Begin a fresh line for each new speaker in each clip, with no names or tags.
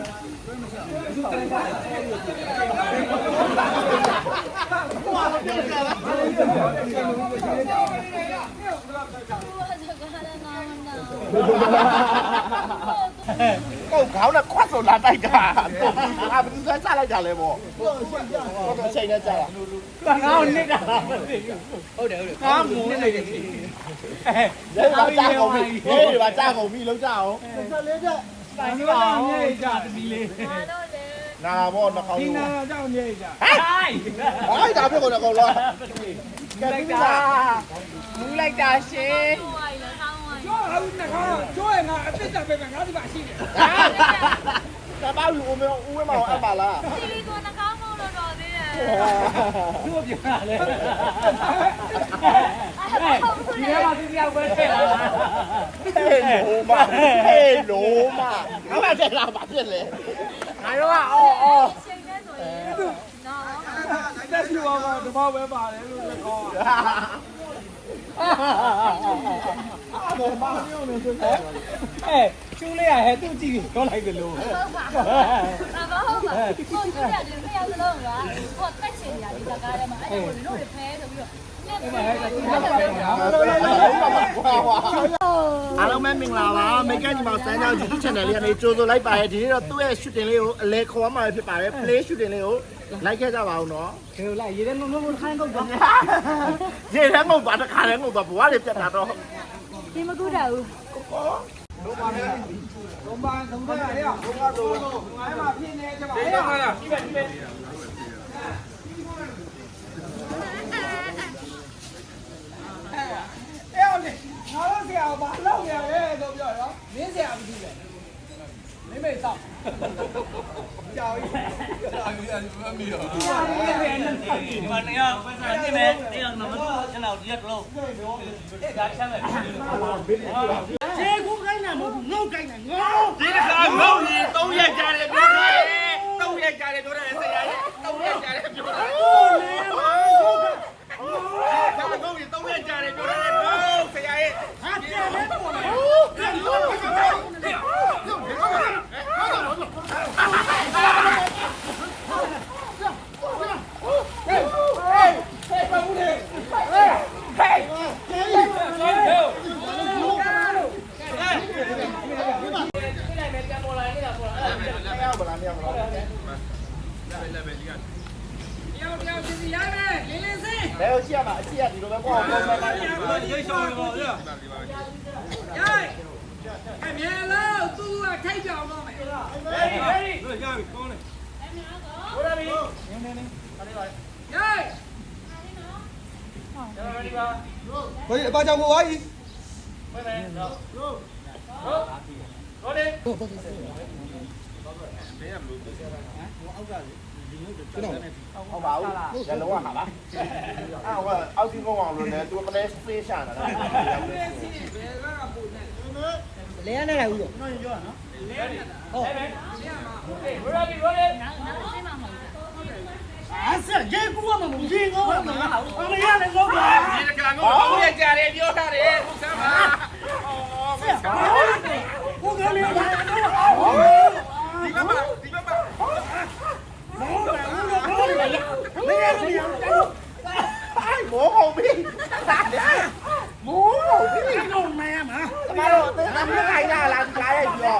က်တာ
သူဆွဲချလိုက်တာလေ
လည်းလည်းပါဝင်
ကိုခေါင်းနဲ့ခွတ်ဆိုလာတိုက်တာအာဘယ်သူဆွဲချလိုက်တာလဲပေါ့ဟုတ်တယ်ချိန်နဲ့ကြာတာ
ကငါ့ကိုနစ်တာဟုတ်တယ်ဟုတ်တယ်ငါမုန်းနေတယ်
ရဲပါကြာကုန်ပြီရဲပါကြာကုန်ပြီလုံးကြအောင်
တိုင်းကမြေကြ ဒီလေး
ပါတော့လေ
နာပေါ့နှာခေါင်း
ဒီ
လုံး
နာကြောင့်မြေကြဟိုင်း
ဟိုင်းဒါပြကုန်တော့ကောလားကဲ
လိုက်
ပြီး
တာ
လား
မူးလိုက်တာရှင်
ဟိုဝိုင်းလည်းဆောင်းဝိုင်း
ကျော်ဟာဦးနှခေါင်းကျော်ရငါအစ်စ်တက်ပဲငါဒီပါရှိတယ်
ကဘာလူဦးမဦးမအောင်အပ်ပါလား
စီလီကိုနှာခေါင်းမုံလို့တော် သေးတယ်
သူ့ပြောတာလေဒီထဲမှာသူတယောက်ပဲထည့်လာတာ
ဟေးလိုမဟေးလိုမငါမတက်လာပါဖြစ်လေငါတို့ကအော်အော်
ချိန်နေဆိုရင်နော်
တက်ပြပါတော့တပေါက်ပဲပါတယ်လို့ လည်းခေါ်အဲကျူးလေးရဟဲ့သူ့ကြည့်ပြောလိုက်တယ်လို့
ဟုတ်ပါဟုတ်ပါဟုတ်ပါကိုကြည့်ရတယ်မရောက်လုံးလားဟိုတက်ချင်ရဒီကားထဲမှာအဲ့ဒါကိုတို့တွေဖဲဆိုပြီးတော့
အားလုံးပဲမင်္ဂလာပါမိတ်ကညီမစမ်းကြောင်း YouTube channel လေးကနေကြိုးစိုးလိုက်ပါရဲ့ဒီနေ့တော့သူ့ရဲ့ shooting လေးကိုအလဲခေါ်မှာဖြစ်ပါတယ် play shooting လေးကို like ခဲ့ကြပါဦးနော်
ဒီလိုလိုက်ရေထဲမမမခိုင်းတော့တော့
ရေထဲငုတ်သွားတခါတည်းငုတ်သွားဘဝတွေပြတ်တာတော့
ဒီမကူတာဘူး
လုံးပါလုံးပါရရလုံးပါတော့အဲ့မှာပြင်းနေကြပါအဲ့ဒါဟာလားဒီပဲဒီပဲအဲ့အောင်လေငါတို့ဆရာဘာလုပ်ရလဲဆိုပြောတော့မင်းဆရာမကြည့်လဲမင်းမေစောက်ကြောက်ကြီးကြောက်ကြီး မမီရောကြောက်ကြီးပဲနဲ့
ဒီမှာနေရာနေမယ်နေရာနံပါတ်ကျွန်တော်ဒီရက်တော့အဲ့ဒါချမ်းမယ်ခြေကူခိုင်းတာမဟုတ်ဘူးငုတ်ခိုင်းတာငုတ်
ဒီတခါငုတ်ရင်၃ရက်ကြာတယ်ပြောတာ၃ရက်ကြာတယ်ပြောတာဆရာကြီး၃ရက်ကြာတယ်ပြောတာဟုတ်လေပါငုတ်ရင်၃ရက်ကြာတယ်ပြောတာနော်ဆရာကြီး
ဟာပြန်လဲပေါ်လာ
ရောက် ပါလားမရောက်ပါလား
တယောက်တယောက်စီစီရမယ်လင်းလင်းစင်း
ဘယ်လိုရှိရမှာအရှိရဒီလိုပဲပေါ့ပေါ့ပေါ့ပေါ့
ရိတ်ရှောင်းရောရ
ရိုက်အမြဲလို့သူကထိုက်ပြောင်းတော့ မယ်
ဟေးဟေးရပြီကောင်းတယ်
ရိုက်
ဘယ်အပါကြောင့်ကိုဝါကြီး
ဟုတ်ပါဘူးဇလုံးကဟာလားအော်အောက်စီကုန်းအောင်လို့လည်းသူကလည်းစေးရှာတာလား
ဘယ်ကပူနေ
လဲရနေတာဦးရော
နော်ရောနော်
ဟုတ်
ရောရီရောရီ
နောက်နောက်ရှင်းမှာမဟုတ်ဘူး
အဲ့ဆက်ရေကူကမမရေငေါ့မှာငါ့အမရလည်းငေါ့ပါ
ဒီတခါငုတ်၃ရက်ကြာတယ်ပြောတာတယ်ခုစမ်းပါအော်မစမ်း
ကိုကလေးပါတော့
ဒီဘက်မှာဒီဘက်မှာ
မောတယ်ဦးတော့ခေါ်နေရမင်း bố hồn đi
bố hồn đi cái hồn mẹ mà. Tao làm cái
này ra làm
cái này rồi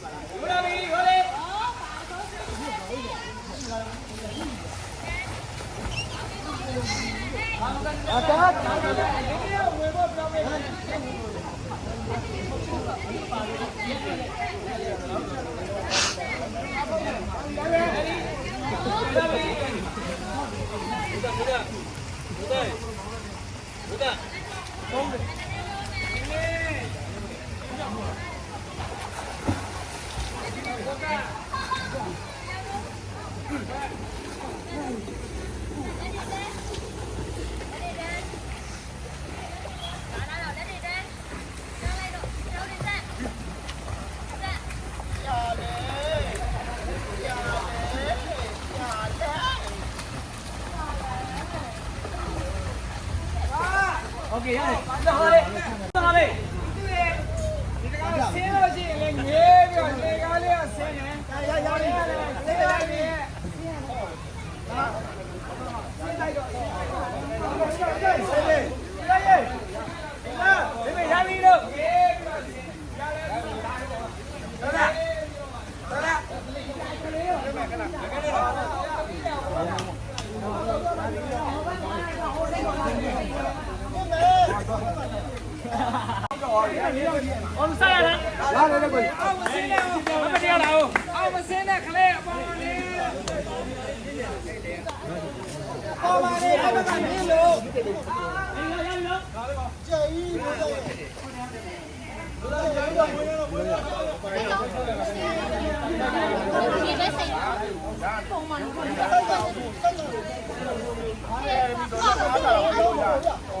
Okay, yeah. အောင်မ
ဆင်းနဲ့အောင်မဆင်းနဲ့ခလေးအပေါ်လေးပေါ်ပါလေအဲ့ဒါကမြင်လို့
ဒီပဲစိတ်ပုံမှန်ပုံမှန်
အေးရနေ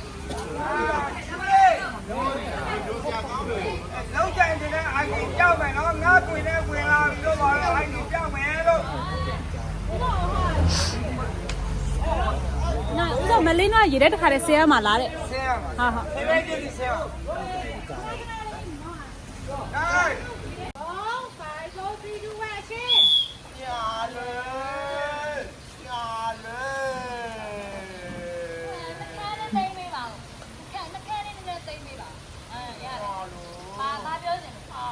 ကိုကြောက်မယ်နော်ငါကွင်နဲ့ဝင်လာပြီးတော့ပါတော့အိုင်ကိုကြောက်မယ်လို့
နာဥစ္စာမလေးနာရေတဲ့တခါတည်းဆဲရမှာလားတဲ့
ဆင်းရမှာ
ဟာဟာ
ဆင်းလိုက်ပြီဆင်းရမှာဟေး
ညာလေညာလေ
သိမ်းပေးပါဦး။အဲ့မခဲနေနေသိမ်းပေးပါ။အဲရတယ်။ပါငါပြောစင်။အာ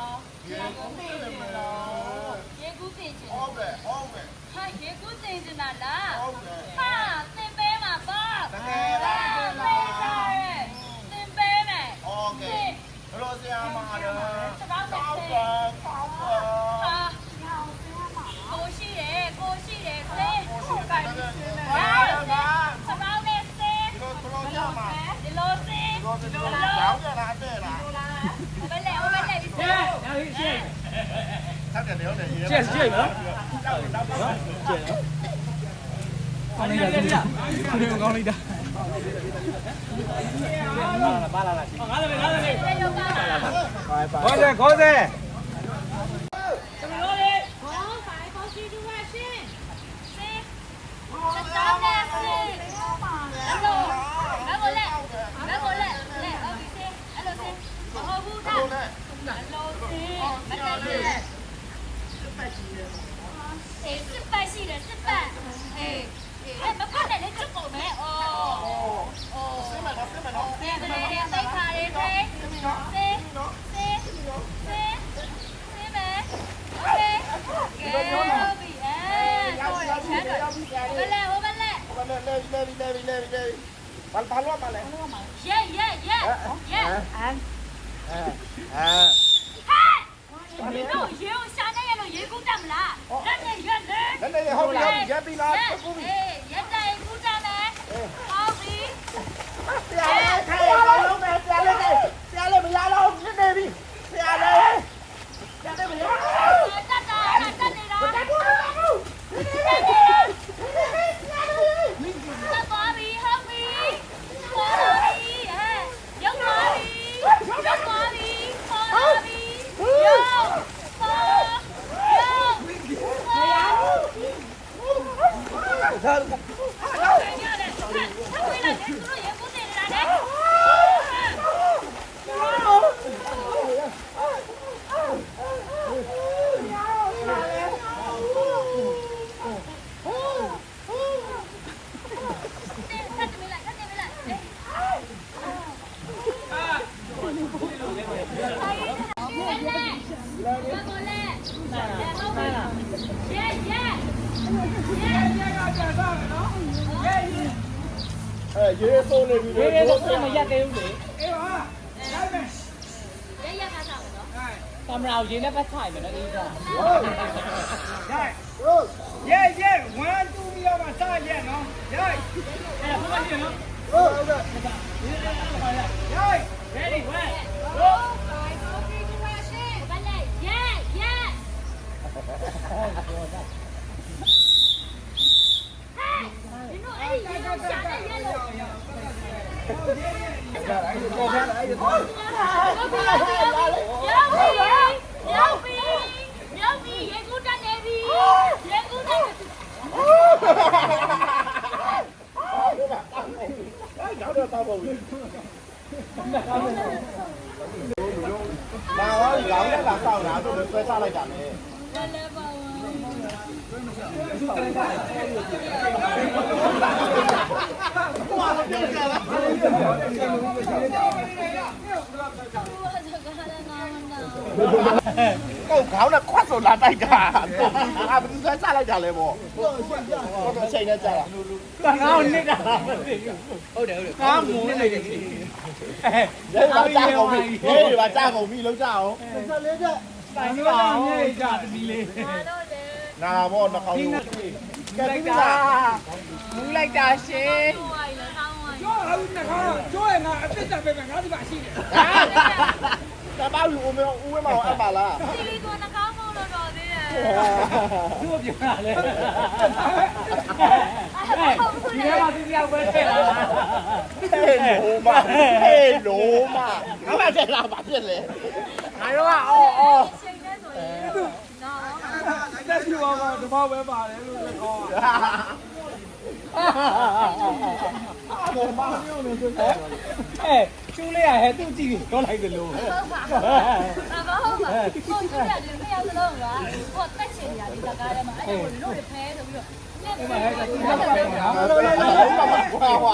ရေကူးတင်ချင်လား။ရေကူးတင်ချင်
ဟုတ်ကဲ့ဟုတ်ကဲ့ ။
ဟာရေကူးတင်ချင်တာလား
ဟုတ်ကဲ့ ။
ဟာသင်ပေးမှာပါ။တကယ်လား။သိကြရဲ့။သင်ပေးမယ်။
ဟုတ်ကဲ့ဘလို့ဆရာမလဲ
စကားမ
ကောင်း
သိ
ကဲ့ကောင်းကဲ့
ဟာကိုရှိတယ်ကိုရှိတယ်စေးကိုကလည်းစေးမယ်စမောင်းနဲ့စေး
ဘလို့ဘလို့ရမှာ
ဒီလို စေး
ဘလို့ဘလို့ရောင်းကြလားတဲ့လား
ဘယ်လဲဘယ်လဲဒီစေး
ရရရှင်း
ဟုတ်တယ်လေဟုတ်တယ်ရေး
ရှင်းရှင်းနော်
တောက်တောက်ပါ
ကောင်းလိုက်တာကြည့်ခုနေကောင်းလိုက်တာပါလာလာရှိငါလည်းငါလည်း
စေးရောပါ
ခေါ်စေခေါ်စေ
သမီး
ಸ್ವಲ್ಪ ಹಲ್ವಾ ಮಾಲೆ Yeah. cầm rau gì nó bắt phải mà nó đi ra đây yeah yeah one two three mà sai yeah nó yeah không có gì nữa yeah ready one two five four three two one
yeah yeah nào á lão nhất là sao lão tôi được quay xa lại cả này Thank you. က်နေပြီရေကူးတက်နေပြီ
နောက်တော့တောက်ဖို့လာရောရောင်းရတာတောက်တာသူဆွဲချလိုက်တာလေ
လည်းပါဝ
ကိုခေါင်းနဲ့ခွတ်ဆိုလာတိုက်တာအာဘယ်သူဆွဲချလိုက်တာလဲပေါ့ဟုတ်တယ်ချိန်နဲ့ကြာတာ
တာငါ့ကိုနစ်တာဟုတ်တယ်ဟုတ်တယ်ငါမုန်းနေတယ်အဲ
ရဲပါကြာကုန်ပြီရဲပါကြာကုန်ပြီလောက်ကြအောင်
တိုင်ပါမြေကြတမီလေး
နာဘောနှခေါင်းကဲ
လိုက်
ပြီး
တာ
တာ
မူးလိုက်တာရှင်
ဝိုင်းလည်းကောင်းဝိုင်း
ကျော်အောင်ငါကျော်ရငါအစ်စ်တက်ပဲငါဒီမှာရှိတယ်
တပါယူဦးမဦးမအောင်အပ်ပါလား
စီလီကိုနှကောင်းမလို့တော့သေးတယ်
သူ့ပြောတာလေဒီထဲမှာသူတယောက်ပဲထည့်လာ
ဟေးလိုမဟေးလိုမငါမတက်လာပါဖြစ်လေငါတော့အော်အော်
ချိန်နေဆိုရင်နော်
တက်ပြပါတော့တဘောပဲပါတယ်လို့လည်းခေါ်တာ
အော်မမျိုးနေဆို
အဲကျူးလေးရဟဲ့သူ့ကြည့်ပြောလိုက်တယ်လို့
ဟုတ်ပါဘာဟုတ်ပါကိုသူရတယ်မရသလုံးလားကိုတက်ချင်ရဒီတကားထဲမှာအဲ့ဒါကိုလို့ဖဲဆိုပြီးတော့နေပါဟဲ့ကသူကပဲနော်
လိုလိုလိုကွာ